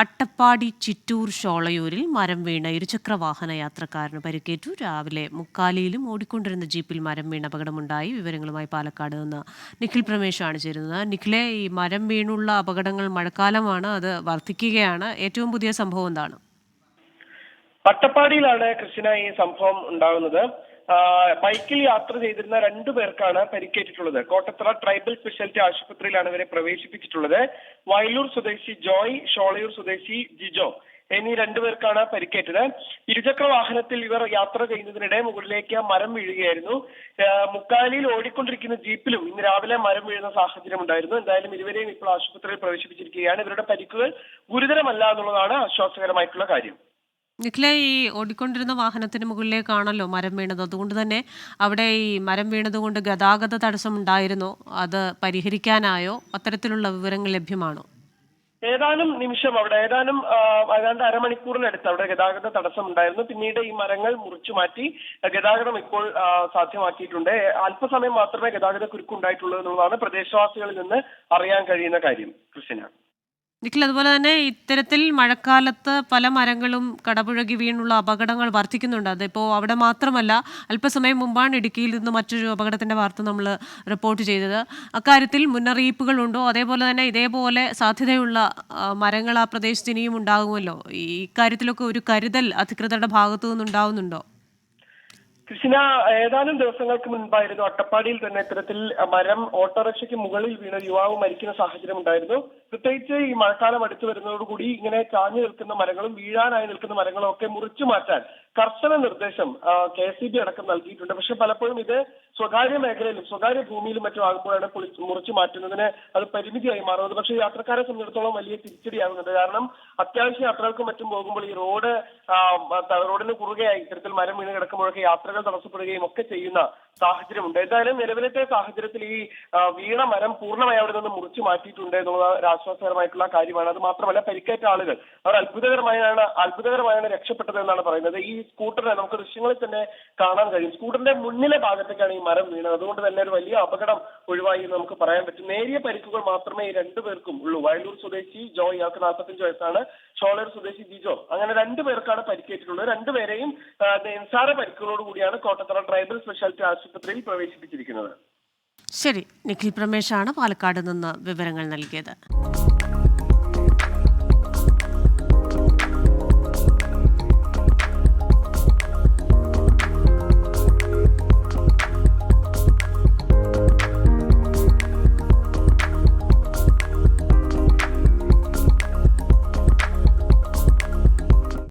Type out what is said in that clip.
അട്ടപ്പാടി ചിറ്റൂർ ഷോളയൂരിൽ മരം വീണ ഇരുചക്ര വാഹന യാത്രക്കാരന് പരിക്കേറ്റു. രാവിലെ മുക്കാലിയിലും ഓടിക്കൊണ്ടിരുന്ന ജീപ്പിൽ മരം വീണ അപകടമുണ്ടായി. വിവരങ്ങളുമായി പാലക്കാട് നിന്ന് നിഖിൽ പ്രമേഷാണ് ചേരുന്നത്. നിഖിലെ ഈ മരം വീണുള്ള അപകടങ്ങൾ മഴക്കാലമാണ്. അത് വർദ്ധിക്കുകയാണ്. ഏറ്റവും പുതിയ സംഭവം എന്താണ്? അട്ടപ്പാടിയിലാണ് കൃഷ്ണ ഈ സംഭവം ഉണ്ടാകുന്നത് ബൈക്കിൽ യാത്ര ചെയ്തിരുന്ന രണ്ടു പേർക്കാണ് പരിക്കേറ്റിട്ടുള്ളത്. കോട്ടത്തറ ട്രൈബൽ സ്പെഷ്യാലിറ്റി ആശുപത്രിയിലാണ് ഇവരെ പ്രവേശിപ്പിച്ചിട്ടുള്ളത്. വയലൂർ സ്വദേശി ജോയ് ഷോളയൂർ സ്വദേശി ജിജോ എന്നീ രണ്ടുപേർക്കാണ് പരിക്കേറ്റത്. ഇരുചക്ര വാഹനത്തിൽ ഇവർ യാത്ര ചെയ്യുന്നതിനിടെ മുകളിലേക്ക് മരം വീഴുകയായിരുന്നു. മുക്കാലിയിൽ ഓടിക്കൊണ്ടിരിക്കുന്ന ജീപ്പിലും ഇന്ന് രാവിലെ മരം വീഴുന്ന സാഹചര്യം ഉണ്ടായിരുന്നു. എന്തായാലും ഇരുവരെയും ഇപ്പോൾ ആശുപത്രിയിൽ പ്രവേശിപ്പിച്ചിരിക്കുകയാണ്. ഇവരുടെ പരിക്കുകൾ ഗുരുതരമല്ല എന്നുള്ളതാണ് ആശ്വാസകരമായിട്ടുള്ള കാര്യം. നിഖിലെ ഈ ഓടിക്കൊണ്ടിരുന്ന വാഹനത്തിന് മുകളിലേക്കാണല്ലോ മരം വീണത്. അതുകൊണ്ട് തന്നെ അവിടെ ഈ മരം വീണത് കൊണ്ട് ഗതാഗത തടസ്സം ഉണ്ടായിരുന്നോ അത് പരിഹരിക്കാനായോ? അത്തരത്തിലുള്ള വിവരങ്ങൾ ലഭ്യമാണോ? ഏതാനും നിമിഷം അവിടെ ഏതാനും ഏതാണ്ട് അരമണിക്കൂറിനടുത്ത് അവിടെ ഗതാഗത തടസ്സം ഉണ്ടായിരുന്നു പിന്നീട് ഈ മരങ്ങൾ മുറിച്ചു മാറ്റി ഗതാഗതം ഇപ്പോൾ സാധ്യമാക്കിയിട്ടുണ്ട്. അല്പസമയം മാത്രമേ ഗതാഗത കുരുക്കുണ്ടായിട്ടുള്ളൂ എന്നുള്ളതാണ് പ്രദേശവാസികളിൽ നിന്ന് അറിയാൻ കഴിയുന്ന കാര്യം കൃഷ്ണ. നിഖിൽ അതുപോലെ തന്നെ ഇത്തരത്തിൽ മഴക്കാലത്ത് പല മരങ്ങളും കടപുഴകി വീണുള്ള അപകടങ്ങൾ വർദ്ധിക്കുന്നുണ്ട്. അതിപ്പോൾ അവിടെ മാത്രമല്ല അല്പസമയം മുമ്പാണ് ഇടുക്കിയിൽ നിന്ന് മറ്റൊരു അപകടത്തിന്റെ വാർത്ത നമ്മൾ റിപ്പോർട്ട് ചെയ്തത്. അക്കാര്യത്തിൽ മുന്നറിയിപ്പുകളുണ്ടോ? അതേപോലെ തന്നെ ഇതേപോലെ സാധ്യതയുള്ള മരങ്ങൾ ആ പ്രദേശത്ത് ഇനിയും ഉണ്ടാകുമല്ലോ? ഈ ഇക്കാര്യത്തിലൊക്കെ ഒരു കരുതൽ അധികൃതരുടെ ഭാഗത്തു നിന്നുണ്ടാവുന്നുണ്ടോ? കൃഷ്ണ ഏതാനും ദിവസങ്ങൾക്ക് മുൻപായിരുന്നു അട്ടപ്പാടിയിൽ തന്നെ ഇത്തരത്തിൽ മരം ഓട്ടോറിക്ഷയ്ക്ക് മുകളിൽ വീണ യുവാവ് മരിക്കുന്ന സാഹചര്യം ഉണ്ടായിരുന്നു. പ്രത്യേകിച്ച് ഈ മഴക്കാലം അടുത്തു വരുന്നതോടുകൂടി ഇങ്ങനെ ചാഞ്ഞു നിൽക്കുന്ന മരങ്ങളും വീഴാനായി നിൽക്കുന്ന മരങ്ങളും ഒക്കെ മുറിച്ചു മാറ്റാൻ കർശന നിർദ്ദേശം കെ എസ് ബി അടക്കം നൽകിയിട്ടുണ്ട്. പക്ഷെ പലപ്പോഴും ഇത് സ്വകാര്യ മേഖലയിലും സ്വകാര്യ ഭൂമിയിലും മറ്റും ആകുമ്പോഴാണ് മുറിച്ചു മാറ്റുന്നതിന് അത് പരിമിതിയായി മാറുന്നത്. പക്ഷേ യാത്രക്കാരെ സംബന്ധിച്ചിടത്തോളം വലിയ തിരിച്ചടിയാകുന്നുണ്ട് കാരണം അത്യാവശ്യ യാത്രകൾക്കും മറ്റും പോകുമ്പോൾ ഈ റോഡ് റോഡിന് കുറുകയായി ഇത്തരത്തിൽ മരം വീണ് കിടക്കുമ്പോഴൊക്കെ യാത്രകൾ തടസ്സപ്പെടുകയും ഒക്കെ ചെയ്യുന്ന സാഹചര്യമുണ്ട്. എന്തായാലും നിലവിലത്തെ സാഹചര്യത്തിൽ ഈ വീണ മരം പൂർണമായി അവിടെ നിന്ന് മുറിച്ചു മാറ്റിയിട്ടുണ്ട് എന്നുള്ള ഒരു ആശ്വാസകരമായിട്ടുള്ള കാര്യമാണ്. അത് മാത്രമല്ല പരിക്കേറ്റ ആളുകൾ അവർ അത്ഭുതകരമായാണ് അത്ഭുതകരമായാണ് രക്ഷപ്പെട്ടത് എന്നാണ് പറയുന്നത്. ഈ സ്കൂട്ടറിനെ നമുക്ക് ദൃശ്യങ്ങളിൽ തന്നെ കാണാൻ കഴിയും. സ്കൂട്ടറിന്റെ മുന്നിലെ ഭാഗത്തേക്കാണ് ഈ മരം വീണത്. അതുകൊണ്ട് തന്നെ ഒരു വലിയ അപകടം ഒഴിവായി എന്ന് നമുക്ക് പറയാൻ പറ്റും. നേരിയ പരിക്കുകൾ മാത്രമേ ഈ രണ്ടു പേർക്കും ഉള്ളൂ. വയലൂർ സ്വദേശി ജോയ് ഇയാൾക്ക് നാൽപ്പത്തഞ്ച് വയസ്സാണ് ഷോളർ സ്വദേശി ജിജോ. അങ്ങനെ രണ്ടു പേർക്കാണ് പരിക്കേറ്റിട്ടുള്ളത്. രണ്ടുപേരെയും നിസാര പരിക്കുകളോട് കൂടിയാണ് കോട്ടത്തറ ട്രൈബൽ സ്പെഷ്യാലിറ്റി ആശുപത്രിയിൽ പ്രവേശിപ്പിച്ചിരിക്കുന്നത്. ശരി. നിഖിൽ പ്രമേഷാണ് പാലക്കാട് നിന്ന് വിവരങ്ങൾ നൽകിയത്.